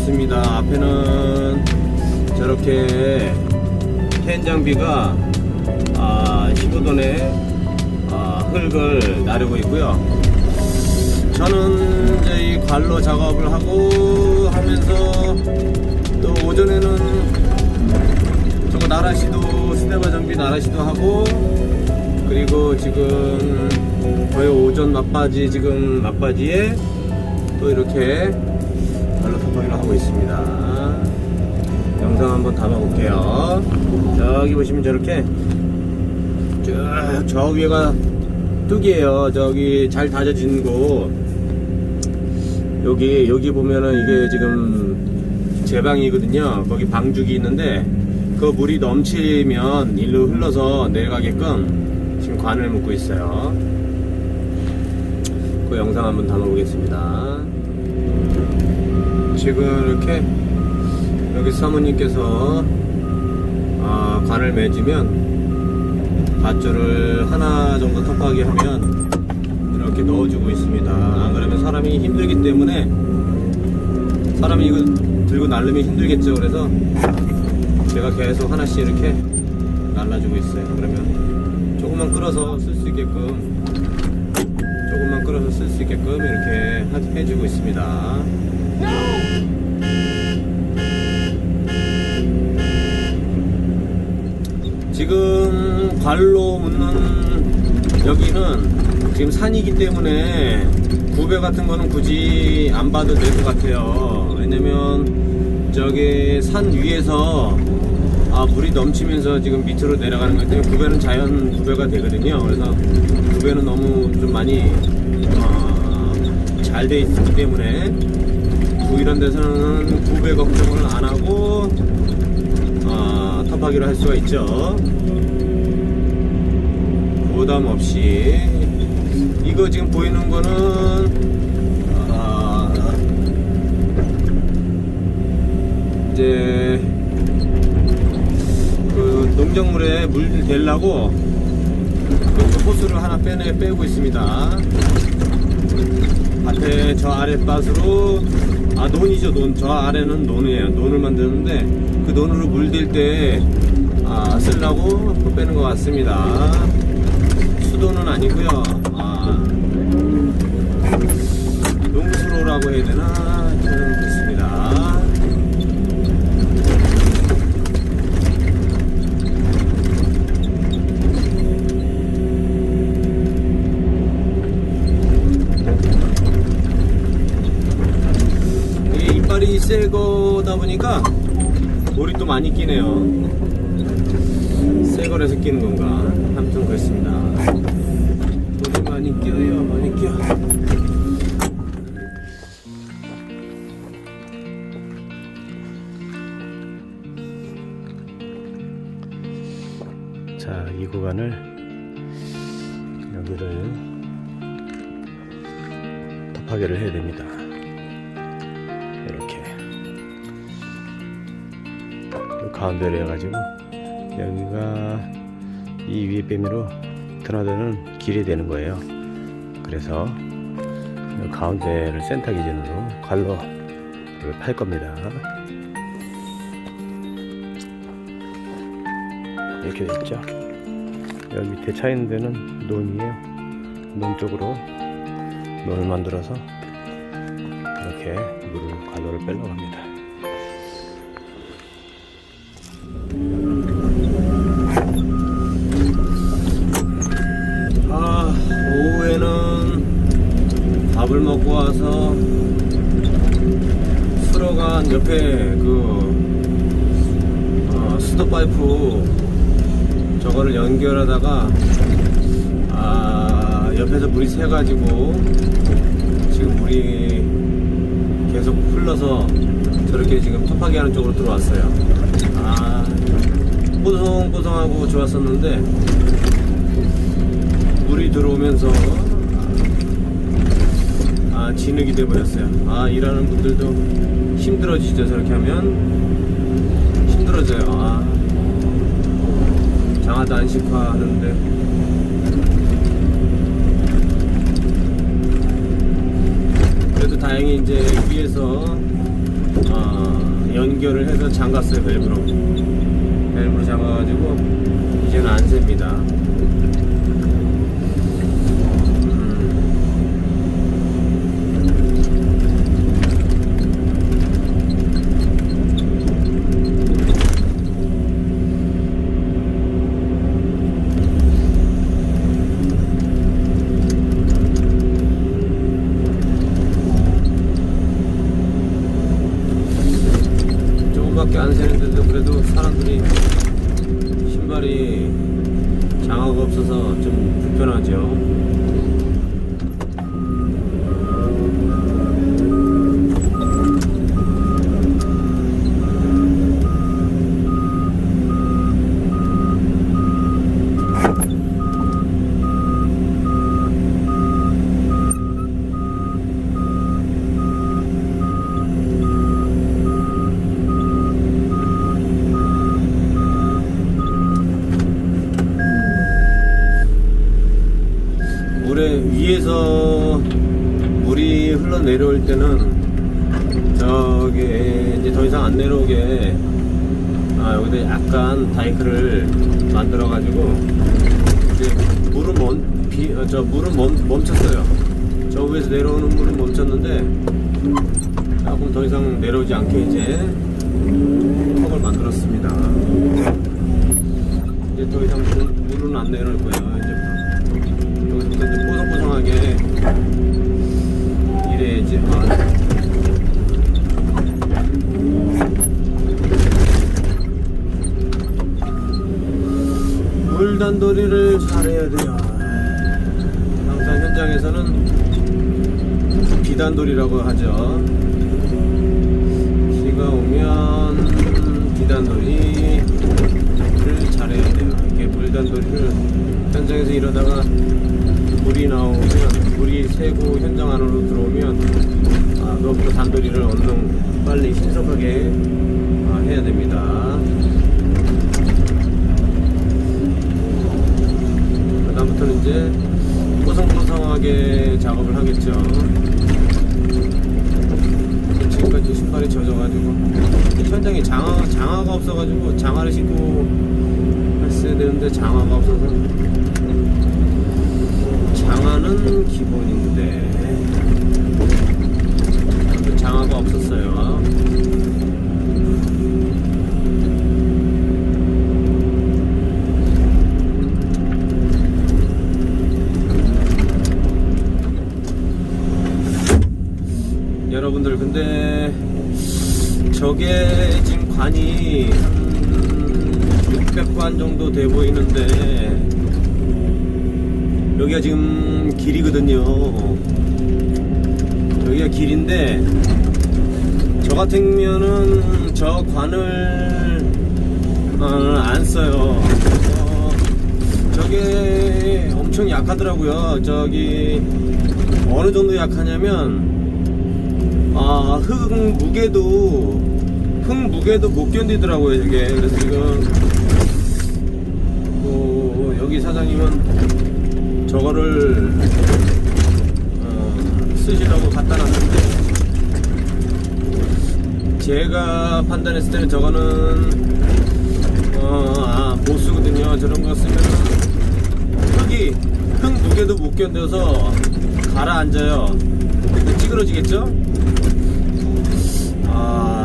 왔습니다. 앞에는 저렇게 캔 장비가 아, 15돈에 아, 흙을 나르고 있고요. 저는 이제 이 관로 작업을 하고 하면서 또 오전에는 저거 나라시도 스테바 장비 나라시도 하고 그리고 지금 저희 오전 막바지 지금 막바지에 또 이렇게 탑하기를 하고 있습니다. 영상 한번 담아볼게요. 저기 보시면 저렇게 쭉저 위에가 뚝이에요. 저기 잘 다져진 곳. 여기 여기 보면은 이게 지금 제 방이거든요. 거기 방죽이 있는데 그 물이 넘치면 일로 흘러서 내려가게끔 지금 관을 묶고 있어요. 그 영상 한번 담아보겠습니다. 지금 이렇게 여기 사모님께서 아, 관을 맺으면 밧줄을 하나 정도 턱하게 하면 이렇게 넣어주고 있습니다. 안 그러면 사람이 힘들기 때문에 사람이 이거 들고 날르면 힘들겠죠. 그래서 제가 계속 하나씩 이렇게 날라주고 있어요. 그러면 조금만 끌어서 쓸 수 있게끔 조금만 끌어서 쓸 수 있게끔 이렇게 하- 해주고 있습니다. 지금 관로 묻는 여기는 지금 산이기 때문에 구배 같은 거는 굳이 안 봐도 될 것 같아요. 왜냐면 저기 산 위에서 아, 물이 넘치면서 지금 밑으로 내려가는 거기 때문에 구배는 자연 구배가 되거든요. 그래서 구배는 너무 좀 많이 어, 잘돼 있기 때문에 구 이런 데서는 구배 걱정을 안 하고 아, 탑하기로 할 수가 있죠. 부담 없이 이거 지금 보이는 거는 아, 이제 그 농작물에 물 대려고 그 호수를 하나 빼내 빼고 있습니다. 밭에 저 아랫밭으로 아 논이죠 논. 저 아래는 논이에요. 논을 만드는데 그 논으로 물댈때 아, 쓰려고 빼는 것 같습니다. 수도는 아니고요. 아, 농수로라고 해야 되나 저는 그렇습니다 이게 이빨이 새 거다 보니까 돌이 또 많이 끼네요. 새 거라서 끼는 건가? 아무튼 그렇습니다. 돌이 많이 껴요, 많이 껴. 자, 이 구간을 여기를 덮하게를 해야 됩니다. 가운데로 해가지고 여기가 이 위에 빼미로 드나드는 길이 되는 거예요. 그래서 이 가운데를 센터 기준으로 갈로 팔 겁니다. 이렇게 돼 있죠. 여기 밑에 차 있는 데는 논이에요. 논 쪽으로 논을 만들어서 이렇게 물을 관로를 빼려고 합니다. 옆에 그 어, 수도 파이프 저거를 연결하다가 아, 옆에서 물이 새 가지고 지금 물이 계속 흘러서 저렇게 지금 톱하기 하는 쪽으로 들어왔어요. 아, 뽀송뽀송하고 좋았었는데 물이 들어오면서 진흙이 돼버렸어요. 아, 일하는 분들도 힘들어지죠. 저렇게 하면 힘들어져요. 아, 장화도 안식화 하는데. 그래도 다행히 이제 위에서 어, 연결을 해서 잠갔어요 밸브로 밸브로 잠가가지고 이제는 안 셉니다 물에 위에서 물이 흘러내려올 때는 저기 이제 더 이상 안 내려오게 아 여기다 약간 다이크를 만들어 가지고 이제 물은 멈, 비, 어, 저 물은 멈, 멈췄어요. 저 위에서 내려오는 물은 멈췄는데 조금 더 이상 내려오지 않게 이제 턱을 만들었습니다. 이제 더 이상 물, 물은 안 내려올 거예요 오면 비단돌이를 잘해야 돼요 이렇게 물단돌이를 현장에서 이러다가 물이 나오면 물이 새고 현장 안으로 들어오면 아, 그것부터 단돌이를 얼른 빨리 신속하게 아, 해야 됩니다. 그다음부터는 이제 뽀송뽀송하게 작업을 하겠죠. 지금까지 신발이 젖어가지고. 현장에 장화 장화가 없어가지고 장화를 신고 했어야 되는데 장화가 없어서. 장화는 기본인데. 장화가 없었어요. 여러분들 근데 저게 지금 관이 한 600관 정도 돼 보이는데 여기가 지금 길이거든요. 여기가 길인데 저 같으면은 저 관을 어, 안 써요. 어, 저게 엄청 약하더라고요. 저기 어느 정도 약하냐면 아, 흙 무게도 흙 무게도 못 견디더라고요. 저게 그래서 지금 뭐 여기 사장님은 저거를 어, 쓰시라고 갖다 놨는데 제가 판단했을 때는 저거는 어, 아, 보수거든요. 저런 거 쓰면 흙이 흙 무게도 못 견뎌서 가라앉아요. 찌그러지겠죠?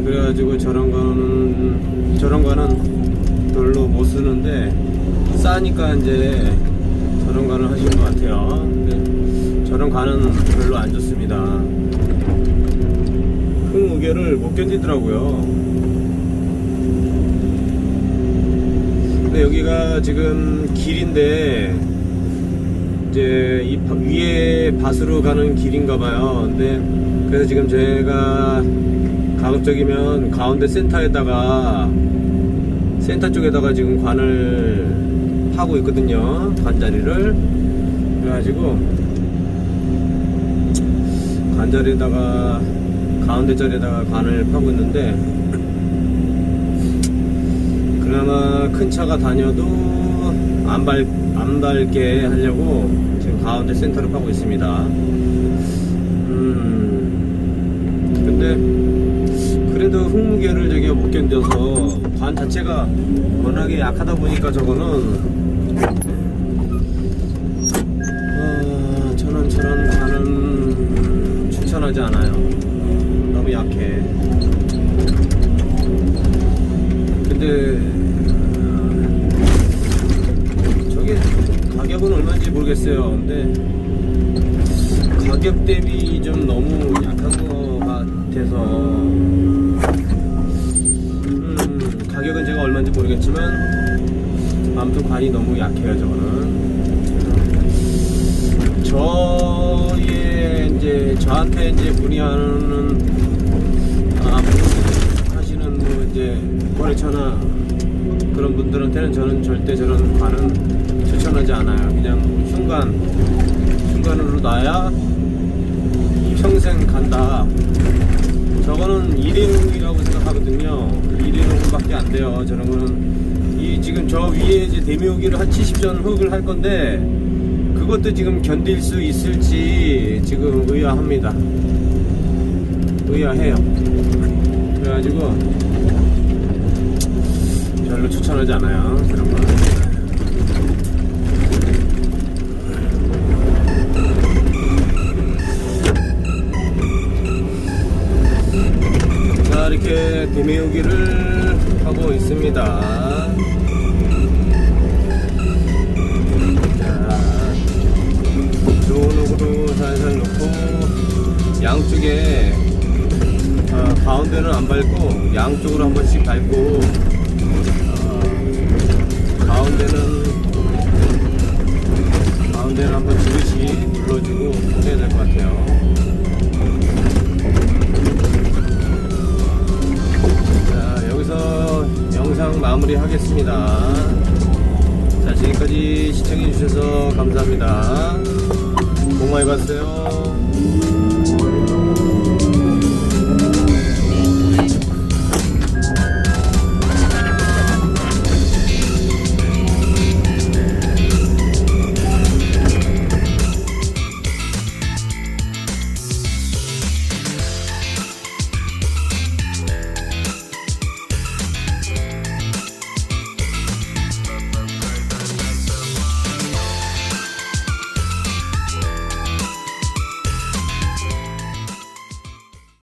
아, 그래가지고 저런 거는 저런 거는 별로 못 쓰는데 싸니까 이제 저런 관을 하신 것 같아요. 근데 저런 관은 별로 안 좋습니다. 흙 무게를 못 견디더라고요. 근데 여기가 지금 길인데 이제 이 바- 위에 밭으로 가는 길인가 봐요. 근데 그래서 지금 제가 가급적이면 가운데 센터에다가 센터 쪽에다가 지금 관을 파고 있거든요. 관자리를 그래가지고 관자리에다가 가운데 자리에다가 관을 파고 있는데 그나마 큰 차가 다녀도 안, 밟, 안 밟게 하려고 지금 가운데 센터를 파고 있습니다. 음, 근데 그래도 흥무계를 저기가 못 견뎌서 관 자체가 워낙에 약하다 보니까 저거는 어, 저는 저런 관은 추천하지 않아요. 너무 약해. 모르겠어요. 근데 가격 대비 좀 너무 약한 것 같아서 음, 가격은 제가 얼마인지 모르겠지만 아무튼 관이 너무 약해요 저거는 저의 이제 저한테 이제 문의하는 아, 하시는 뭐 이제 거래처나 그런 분들한테는 저는 절대 저런 관은 추천하지 않아요 그냥 순간 순간으로 놔야 평생 간다. 저거는 일회용이라고 생각하거든요. 일회용밖에 안 돼요. 저런 거는 이 지금 저 위에 이제 대묘기를 한 70전 흙을 할 건데 그것도 지금 견딜 수 있을지 지금 의아합니다. 의아해요. 그래가지고 별로 추천하지 않아요. 그런 거. 이렇게 대메우기를 하고 있습니다. 자 좋은 흙으로 살살 넣고 양쪽에 어, 가운데는 안 밟고 양쪽으로 한 번씩 밟고 어, 가운데는 하겠습니다. 자 지금까지 시청해 주셔서 감사합니다. 복 많이 봤어요